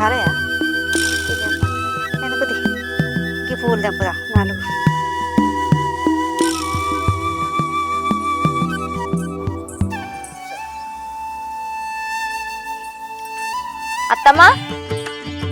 చాలయా వెనుకది ఈ పూలు దెబ్బదా నాలుగు. అత్తమ్మా?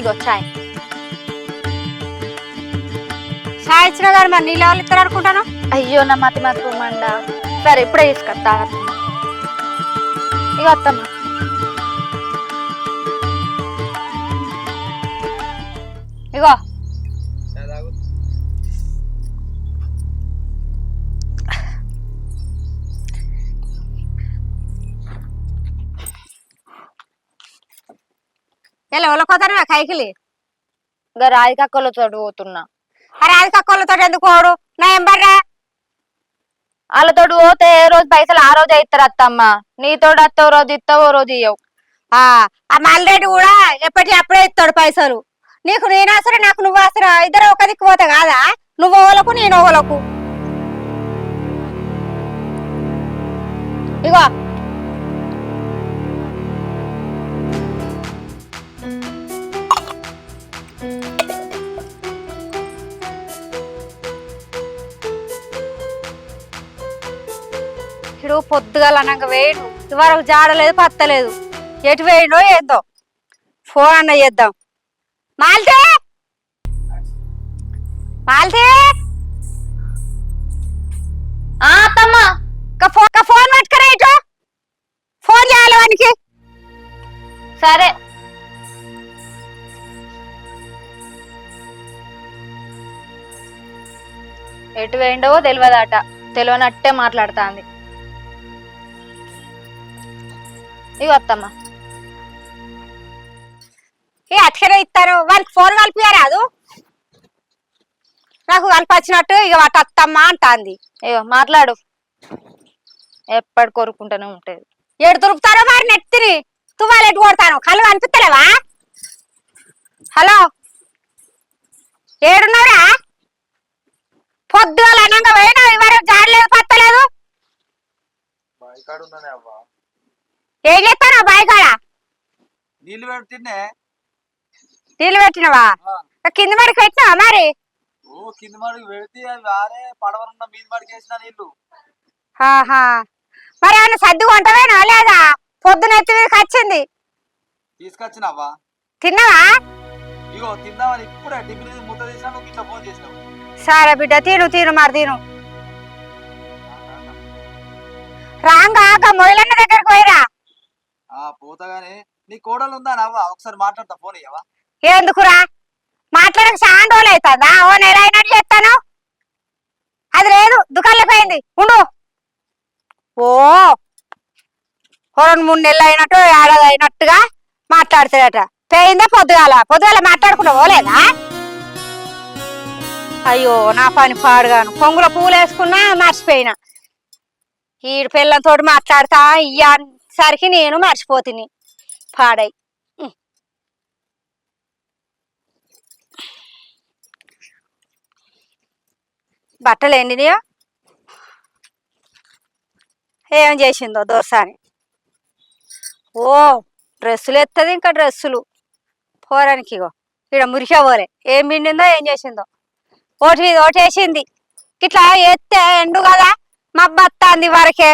ఇగో చాయ్. చాయ్ ఇచ్చిన గారు మరి నీళ్ళు ఎవరు ఇస్తారు అనుకుంటాను? అయ్యో నా మతి మతి మండ. సరే ఇప్పుడే తీసుకొస్తా ఇగో అత్తమ్మా. ఇగో ఎలా ఎవరికోతాను కైకిలి? ఇంకా రాధికక్కలో చోటు పోతున్నా. అరే అది కక్కలతో ఎందుకు పోడు? నా ఏం బర్రా వాళ్ళతోటి పోతే ఏ రోజు పైసలు ఆ రోజు ఇస్తారు అత్తమ్మ. నీతోటి అత్తవు రోజు ఇస్తావు రోజు ఇయ్యవు. ఆ మల్రెడ్డి కూడా ఎప్పటి అప్పుడే ఇస్తాడు పైసలు. నీకు నేను అవసరం నాకు నువ్వు అవసరం ఇద్దరు ఒక దిక్కు పోతే కాదా? నువ్వు ఓలకు నేను ఓలకు. ఇగో. ఇప్పుడు పొద్దుగాల అనగా వేయడు. ఇవాళ జాడలేదు పత్తలేదు. ఎటు వేయడో ఏందో. ఫోన్ అన్న చేద్దాం. మాల్తే మాల్తే ఆ అత్తమ్మ! ఒక ఫోన్ ఫోన్ పట్టుకురా ఇటు. ఫోన్ చేయాలి వానికి. సరే. ఎటు వేయండో తెలియదట తెలియనట్టే మాట్లాడుతాంది. ఇగో అత్తమ్మ. ఏ అట్కనే ఇస్తారు వానికి ఫోన్ కలిపియరాదు నాకు కలిపొచ్చినట్టు ఇక వాటి అత్తమ్మ అంటాంది. ఇగో మాట్లాడు. ఎప్పటి కోరుకుంటూనే ఉంటది. ఏడు దురుపుతారో మరి నెత్తిని? తువ్వాలి ఎటు కొడతాను? కళ్ళు అనిపిస్తలేవా హలో? ఏడున్నారా పొద్దుగాల అనంగా పోయినా ఇవరు జాడలేదు పత్తలేదు? బాయికాడు ఏం చేస్తాను బాయ్ కాడ నీళ్ళు పెడితేనే నీళ్ళు పెట్టినవా? కింద మడికి పెట్టినావా మరి? ఓ కింద మడికి పెడితే అవి వారే పడవనున్న మీద మడికి వేసిన నీళ్ళు. ఆహా. మరి ఏమన్నా సర్ది కొంటవేనా లేదా? పొద్దున ఎత్తి మీదకి వచ్చింది. తీసుకొచ్చినావా? తిన్నావా? ఇగో తిందామని ఇప్పుడే టిఫిన్ తీసి ముద్ద తీసినా నువ్వు ఇట్లా ఫోన్ చేసినావు. సరే బిడ్డ తిను తిను మరి తిను. రాంగా ఆక మొయిలన్న దగ్గరకు పోయిరా. ఆ పోతాగానే నీ కోడలు ఉందా నవ్వ? ఒకసారి మాట్లాడతా ఫోన్ ఇయ్యవా? ఎందుకురా? మాట్లాడక చాలా రోజులు అవుతుందా? ఓ నెల అయినట్టు చెప్తాను. అది లేదు దుకాణంలో పోయింది. ఉండు. ఓ. రెండు మూడు నెలలు అయినట్టు ఏడాది అయినట్టుగా మాట్లాడుతాడట. పోయిందా పొద్దుగాల? పొద్దుగాల మాట్లాడుకుంటా పోలేదా అయ్యో నా పని పాడుగాను. కొంగుల పూలు వేసుకున్నా మర్చిపోయినా. ఈడు పిల్లలతో మాట్లాడతా ఇయ్యసరికి నేను మర్చిపోతుని. పాడై. బట్టలు ఎండినాయో? ఏం చేసిందో దోసాని. ఓ డ్రెస్సులు ఎత్తది ఇంకా డ్రెస్సులు. పోరానికి ఇగో ఇక్కడ మురికే పోలే. ఏం పిండిందో ఏం చేసిందో. ఓటి మీద ఓటు వేసింది ఇట్లా ఎత్తే ఎండు కదా మబ్బత్తాంది వరకే.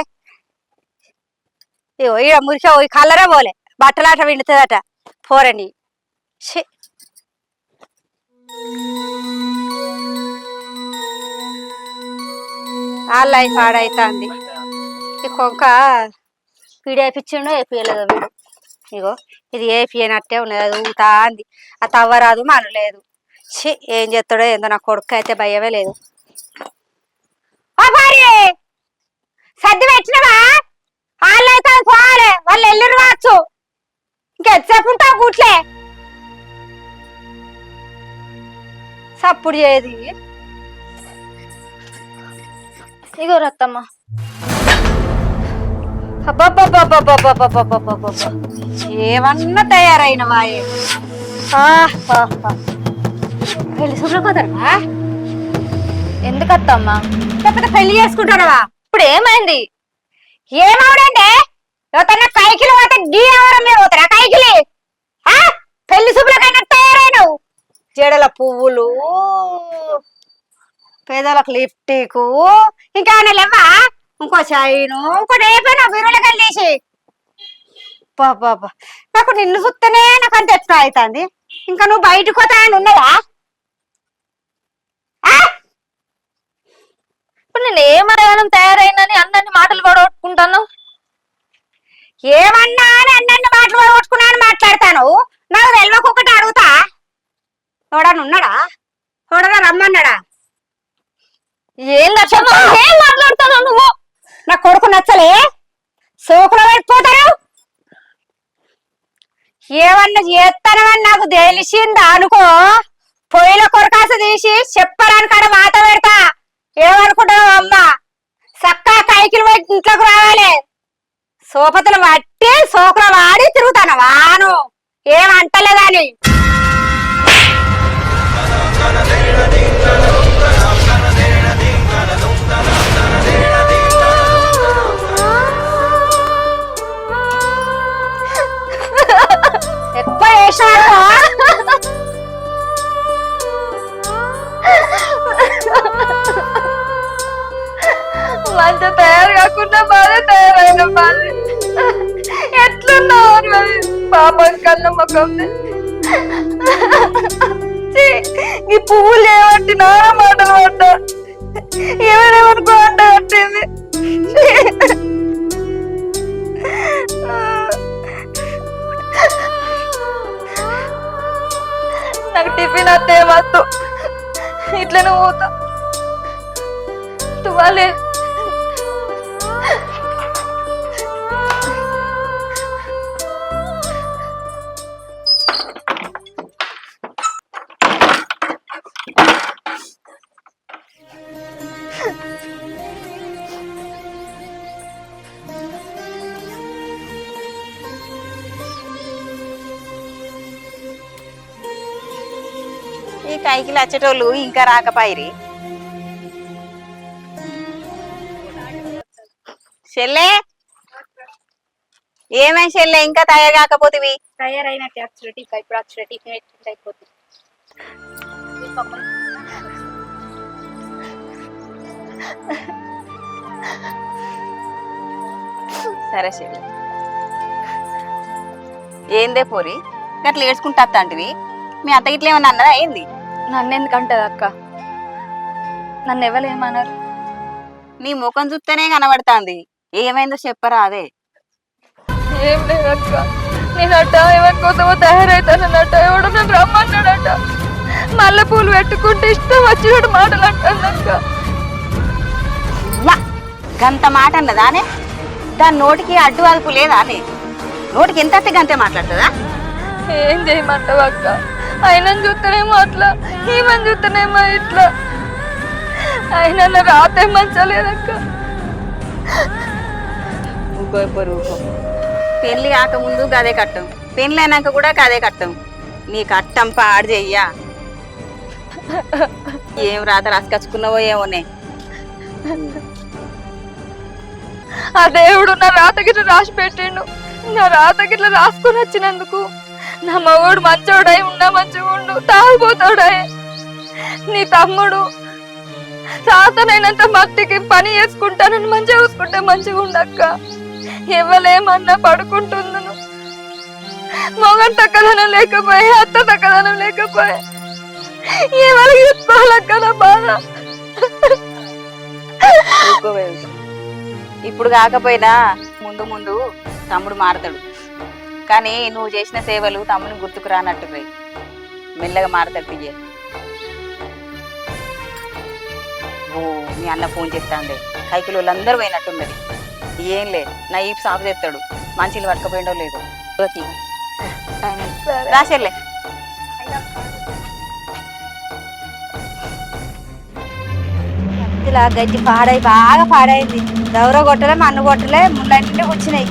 ఇగో ఇక్కడ మురిషా పోయి కలరే పోలే. బట్టలాట విండుతుందట పోరండి ఆ లైఫ్ ఆడైతుంది. ఈ కొంక పీడేపించిండు ఏపీయలేదు వీడు ఇగో ఇది ఏపీయనట్టే ఉన్నది అది ఊతా అంది ఆ తవ్వరాదు మనలేదు ఛీ ఏం చేస్తాడో ఏందో నా కొడుకు అయితే భయమే లేదు. సర్ది పెట్టినవా? వాళ్ళు అయితే పోవాలి వాళ్ళు ఎల్లురు కావచ్చు ఇంకెంతసేపు ఉంటావు కూట్లే సప్పుడు చేయదు ఇగో రత్తమ్మ. ఏమన్నా తయారైన వాయే. పెళ్ళి శుభ్రకోదరవా ఎందుకత్తమ్మా? లేకపోతే పెళ్ళి చేసుకుంటారవా ఇప్పుడు ఏమైంది? ఏమవుడంటే కైకిలు పోతే గీ అవరం మీద పోతారా కైకిలి పెళ్ళి శుభ్రకైనా తయారైనవు. జడల పువ్వులు. బీదలకు లిప్టికు ఇంకా లేవా? ఇంకో చైను. ఇంకోటి అయిపోయినా బీరువులో కలిసి బాబా నాకు నిన్ను చూస్తేనే నాకు అంత ఎట్లా అవుతుంది. ఇంకా నువ్వు బయటకు పోతా అని ఉన్నదా? ఇప్పుడు నేను ఏమనగానం తయారైనని అందరిని మాటలు పడగొట్టుకుంటాను ఏమన్నా అని అన్నన్ని మాటలు పట్టుకున్నాను మాట్లాడతాను. నాకు తెలియకొకటి అడుగుతా. ఎవడన్నా ఉన్నాడా? ఎవడన్నా రమ్మన్నాడా? ఏం మాట్లాడతావు నువ్వు? నా కొడుకు నచ్చలే. సోకులో పడిపోతారు ఏమన్నా చేస్తానమని నాకు తెలిసిందా అనుకో పొయ్యిల కొరకాస తీసి చెప్పడానికి కాడ మాట పెడతా. ఏమనుకుంటావు అమ్మ? సక్కా కైకిలు పోయి ఇంట్లోకి రావాలి. సోపతులు పట్టి సోకులు వాడి తిరుగుతాను వాను ఏమంటలేదని ఎక్కువ వేసాడు తయారు కాకుండా బాగా తయారైన బాధ ఎట్లున్నావు మరి పాపం కన్న ముఖం ఈ పువ్వులు ఏమంటి నా మాటలు పడ్డా ఎవరేమనుకో అంట కట్టింది నాకు టిఫిన్ అత్తే వద్దు ఇట్లనే పోతా. తువాలే ఈ కైకిలు వచ్చేటోళ్ళు ఇంకా రాకపాయిరి. చెల్లె? ఏమై చెల్లె? ఇంకా తయారు కాకపోతివి? తయారైనట్టు అచ్చురటి ఇప్పుడు అచ్చురటి అయిపోతుంది సరే చెల్లె. ఏందే పోరి? గట్ల ఏడ్చుకుంటా అంటివి మీ అత్త గిట్ల ఏమన్నా అన్నదా? ఏంది? నన్ను ఎందుకంటది అక్క? నన్ను ఎవరు ఏమన్నారు నీ ముఖం చూస్తేనే కనబడుతాంది. ఏమైందో చెప్పరా అదే ఏం లేదు అక్క నేనట ఎవరి కోసమో తయారైతానన్నట ఎవడో నన్ను రమ్మన్నాడట. మల్లె పూలు పెట్టుకుంటే ఇష్టం వచ్చినట్టు మాటలు వా! గంత మాట అన్నదానే? దాని నోటికి అడ్డు అదుపు లేదానే నోటికి ఎంత అత్తే గంతే మాట్లాడుతుందా? ఏం చేయమంటావు అక్క? ఆయన చూస్తేనేమో అట్లా. ఈమెను చూస్తేనేమో ఇట్లా. ఆయన రాతే మంచలేదక్క. ఇప్పుడు ఊకో పెళ్ళి కాకముందు గదే కట్టం. పెళ్ళి అయినాక కూడా గదే కట్టం. నీ కట్టం పాడు చెయ్యా. ఏం రాత రాసుకొచ్చుకున్నావో ఏమోనే. ఆ దేవుడు నా రాత గిట్ల రాసి పెట్టిండు. నా రాత గిట్ల రాసుకొని వచ్చినందుకు. నా మగోడు మంచోడై ఉన్నా మంచిగుండు ఉండు నీ తమ్ముడు సాతనైనంత మట్టికి పని చేసుకుంటానని మంచిగా చూసుకుంటే మంచిగా ఉండక్క ఎవలేమన్నా పడుకుంటుందను. మొగం తక్కదనం లేకపోయే అత్త తక్కదనం లేకపోయే. ఎవరికి చెప్పుకోవాలక్క నా బాధ. ఇప్పుడు కాకపోయినా ముందు ముందు తమ్ముడు మారతాడు. కానీ నువ్వు చేసిన సేవలు తమ్ముని గుర్తుకు రానట్టు రే మెల్లగా మారతాడు పియ్యే ఓ మీ అన్న ఫోన్ చేస్తాండే కైకిలు వాళ్ళందరూ పోయినట్టున్నది. ఏం లే నా ఈ సాగు చేస్తాడు మంచిలు పట్టుకపోయిండో లేదు. రాసేలే ఇలా గడ్డి పాడై బాగా పాడైంది. గౌరవ కొట్టలే మన్ను కొట్టలే ముళ్ళన్నీ కూర్చున్నాయి.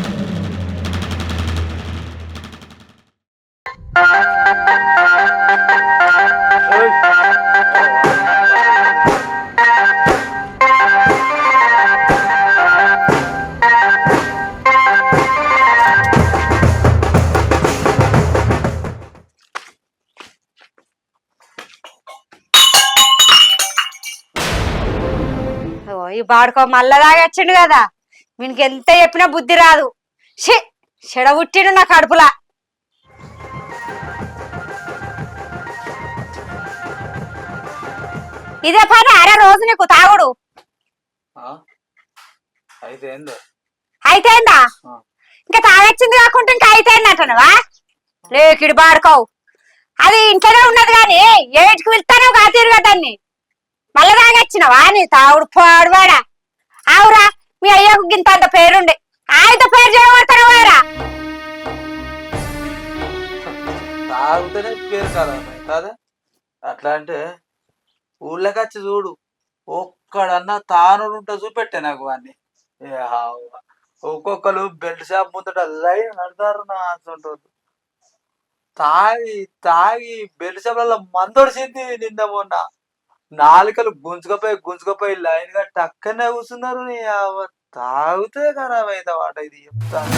బాడుకో మళ్ళా తాగొచ్చిండు కదా. వీనికి ఎంత చెప్పినా బుద్ధి రాదు. షే చెడ పుట్టిండు నా కడుపులా. ఇదే పని అరే రోజు నీకు తాగుడు. అయితేందా. ఇంకా తాగొచ్చింది కాకుండా ఇంకా అయితేంది అంటున్నావా? లేకిడి బాడుకోవు. అది ఇంట్లోనే ఉన్నది కానీ ఏటికి వెళ్తాను కా తిరగటాన్ని. మళ్ళా తాగొచ్చినవా నీ తాగుడు పాడువాడా ఆవురా మీ అయ్యకు గింత అంత పేరుండే. ఆయన పేరు చేయబడతాను వారా తాగితేనే పేరు కదా కాదా? అట్లా అంటే ఊళ్ళోకి వచ్చి చూడు. ఒక్కడన్నా తానుడు ఉంటా చూపెట్టే నాకు వాడిని ఏ ఒక్కొక్కరు బెల్ట్ షాప్ ముందట లైన్ నడతారు నా అంటుంటారు తాగి తాగి బెల్ట్ షాప్లలో మందొడిచింది నిన్న మొన్న. నాలుకలు గుంజుకపోయి గుంజుకపోయి లైన్గా టక్కనే కూర్చున్నారు. తాగితే ఖరాబ్ అయితే వాట ఇది చెప్తాను!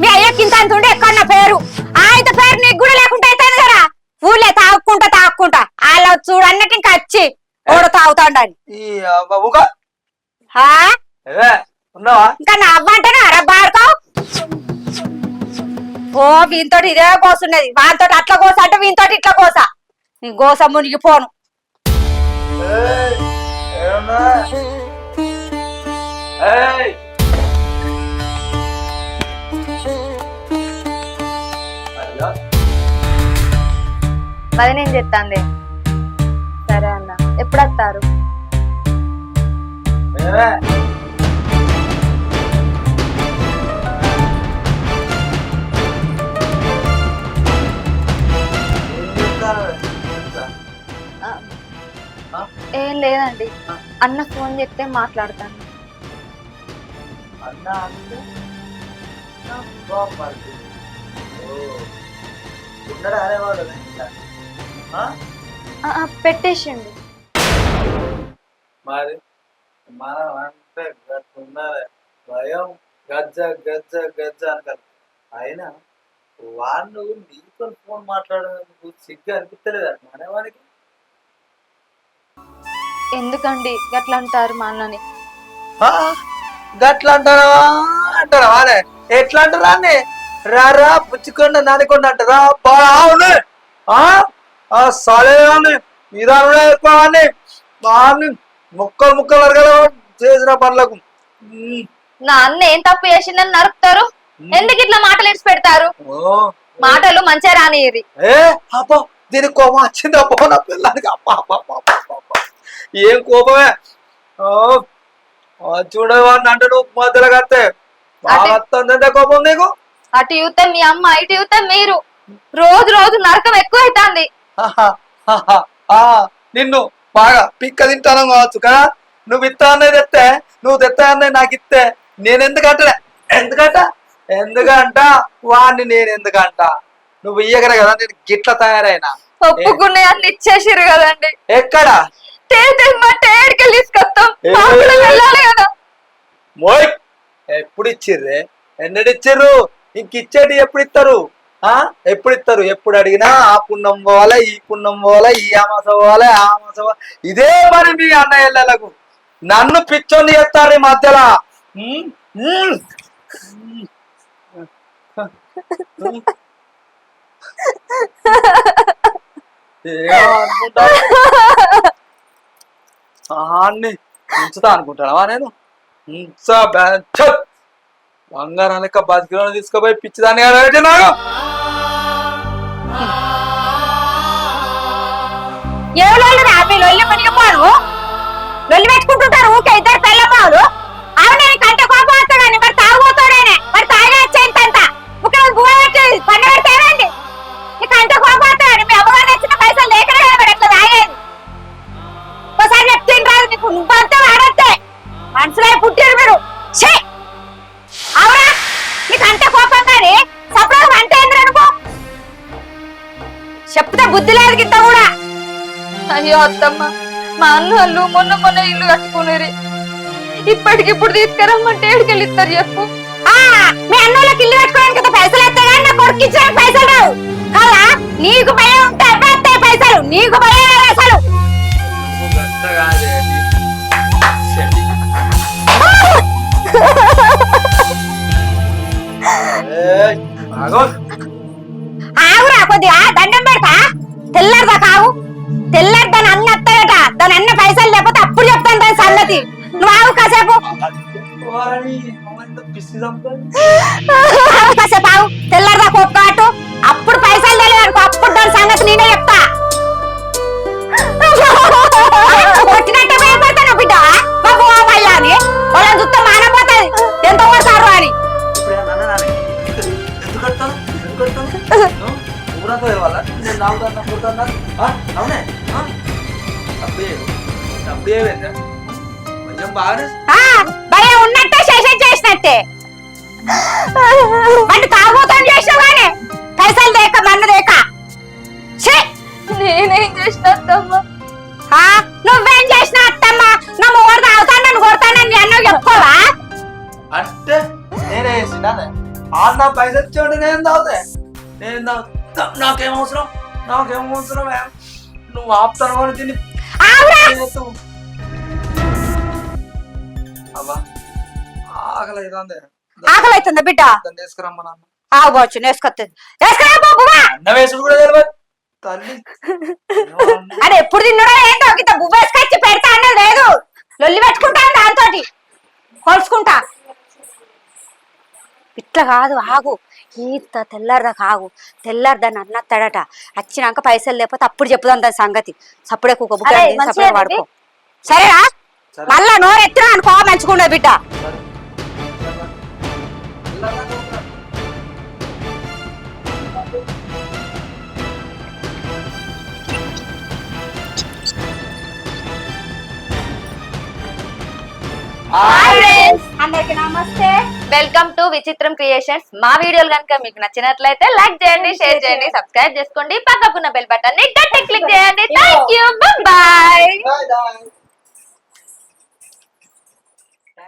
మీ అయ్యకి ఇంత అంత ఉండే ఎక్కడ పేరు ఆయన పేరు నీకు కూడా లేకుండా అవుతుంది కదా? ఊళ్ళే తాగుకుంటా తాగుకుంటా వాళ్ళ చూడు అన్నట్టు ఇంకా వచ్చి ఓడ తాగుతాడని. ఉన్నావా? ఇంకా నా అవ్వంటేనే అరే బాడుకో ఓ వీంతో ఇదే కోసున్నది వానితో అట్లా కోస అంటే వీనితో ఇట్లా కోస. నీ గోస మునిగిపోను మరి నేను చెప్తాంది. సరే అన్న. ఎప్పుడు వస్తారు ఏం లేదండి. అన్న ఫోన్ చెప్తే మాట్లాడతాను. అన్నా అంటే? అనేవాడు ఆ, పెట్టేసిండు మరి? మనం అంటే గట్టుండాలి భయం. గజ్జ గజ్జ గజ్జ అంటారు. అయినా వాళ్ళు నీతో ఫోన్ మాట్లాడేందుకు సిగ్గు అనిపించలేదు మనవానికి ఎందుకండి గట్లా అంటారు మా అన్నని గట్లా అంటారా? అంటారా ఎట్లా అంటారా అని రారా పుచ్చుకొండ నానికొండ అంటారా? బాగా అవును. ఆ ఆ సలేని నిదానంలో ఎక్కువని బాగా ముక్కలు ముక్కలు అరగల చేసిన పనులకు. నా అన్న ఏం తప్పు చేసిందని నరుకుతారు? ఎందుకు ఇట్లా మాటలు ఇడిచి పెడతారు? ఓ. మాటలు మంచిగా రానియరి ఏ అబ్బో దీనికి కోపం వచ్చింది? అబ్బో నా అబ్బా, అబ్బా, అబ్బా. ఏం కోపమే? చూడవాడిని అంటే నువ్వు మధ్యలో కడితే బాగా కోపం నీకు? అటు యూతే మీ అమ్మ ఇటు యూతే మీరు. రోజు రోజు నరకం ఎక్కువ అవుతుంది నిన్ను బాగా పిక్క తింటాను కావచ్చు కదా? నువ్వు ఇస్తా అన్నది తెస్తే నువ్వు తెస్తా అన్నది నాకు ఇస్తే నేను ఎందుకంటే ఎందుకంట? ఎందుకంట? వాడిని నేను ఎందుకంట నువ్వు ఇయ్యగల కదా? నేను గిట్ల తయారైనా. ఒప్పుకునే అన్ని ఇచ్చేసిరు కదండి. ఎక్కడ? ఎప్పుడు ఇచ్చిర్రే ఎన్నడు ఇచ్చిర్రు ఇంక ఇచ్చేటి ఎప్పుడు ఇస్తారు ఆ ఎప్పుడు ఇస్తారు ఎప్పుడు అడిగినా ఆ పుణ్యం పోవాలా ఈ పుణ్యం పోవాలా ఈ అమాస పోవాలా ఆ పోవాలా ఇదే మరి మీ అన్నయ్యలకు నన్ను పిచ్చోని చేస్తారు ఈ మధ్యలో సహాన్ని ఉంచుతా అనుకుంటావా నేను. ఉంచా బంగారం లెక్క బతికిలో తీసుకుపోయి పిచ్చిదాన్ని కదా పెట్టినాడు ఏ లొల్లి రా? లొల్లి పెట్టుకుంటుంటారు. ఊకే ఇద్దరు పెళ్ళమావులు అవునే కంటే కోపం వస్తాడని మరి తాగుపోతాడేనే మరి తాగే వచ్చేంత ముఖ్య నీకు నువ్వంతా వాడద్దే మనసులో పుట్టారు మీరు ఛీ! అవునా? నీకు అంత కోపం కానీ సపరేట్ అంటే నువ్వు? చెప్తే బుద్ధి లేదు గింత కూడా. అయ్యో అత్తమ్మ మా అన్న వాళ్ళు మొన్న మొన్న ఇల్లు కట్టుకునేరి ఇప్పటికిప్పుడు తీసుకురమ్మంటే ఏడికెళ్ళి ఇస్తారు చెప్పు. ఆ, మీ అన్నోళ్ళకి ఇల్లు కట్టుకోవడానికి పైసలు కానీ నా కొడుకు పైసలు రావు. కాదా నీకు భయం ఉంటే పైసలు. నీకు భయం అసలు. ఆగురా కొద్దిగా దండం పెడతా. తెల్లారదా కావు? తెల్లారి దాని అన్న అత్తగట. దాని అన్న పైసలు లేకపోతే అప్పుడు చెప్తాను దాని సంగతి. నువ్వు ఆగు కాసేపు. నేను? అవునే? కొంచెం భయం ఉన్నట్టే శేషం చేసినట్టే. వాడిని తాగుతాను చేసావు కానీ పైసలు దేక మన్ను దేక. ఛీ! నేనేం చేసిన అత్తమ్మ. ఆ, నువ్వేం చేసినా అత్తమ్మ నా మూడు తాగుతాను నన్ను కొడతానని అన్న చెప్పుకోవా? అంటే నేనే వేసిందా ఆ నా పైసలు ఇచ్చాడు నేను తాగుతా? నేను తాగుతా? నాకేం అవసరం? నాకేం అవసరం? నువ్వు ఆపుతాను అని తిని. అవ్వా ఆకలి అవుతుంది ఆకలి అవుతుందా బిడ్డ? దాన్ని నాన్న. పోవచ్చు నేసుకొస్తుంది వేసుకురా బాబువా అన్న వేసుడు కూడా తెలియదు తల్లి. అది ఎప్పుడు తిన్నాడో ఏంటో ఇంత పెడతా అన్నది లేదు. లొల్లి పెట్టుకుంటాను దాంతో కొలుసుకుంటా. ఇట్లా కాదు ఆగు. ఈత తెల్లారదాకా ఆగు. తెల్లారదాన్ని అన్నత్తాడట వచ్చినాక పైసలు లేకపోతే అప్పుడు చెప్పుదాం దాని సంగతి. సప్పుడే కుక్క మంచిగా సప్పుడే. వాడుకో. సరేనా? సరే. మళ్ళా నోరు ఎత్తినా అనుకో మంచుకున్నది బిడ్డ. అందరికి నమస్తే. వెల్కమ్ టు విచిత్రం క్రియేషన్స్ మా వీడియోలు కనుక మీకు నచ్చినట్లయితే లైక్ చేయండి షేర్ చేయండి. సబ్స్క్రైబ్ చేసుకోండి. పక్కకున్న బెల్ బటన్ని గట్టి క్లిక్ చేయండి. Thank you bye Bye, bye.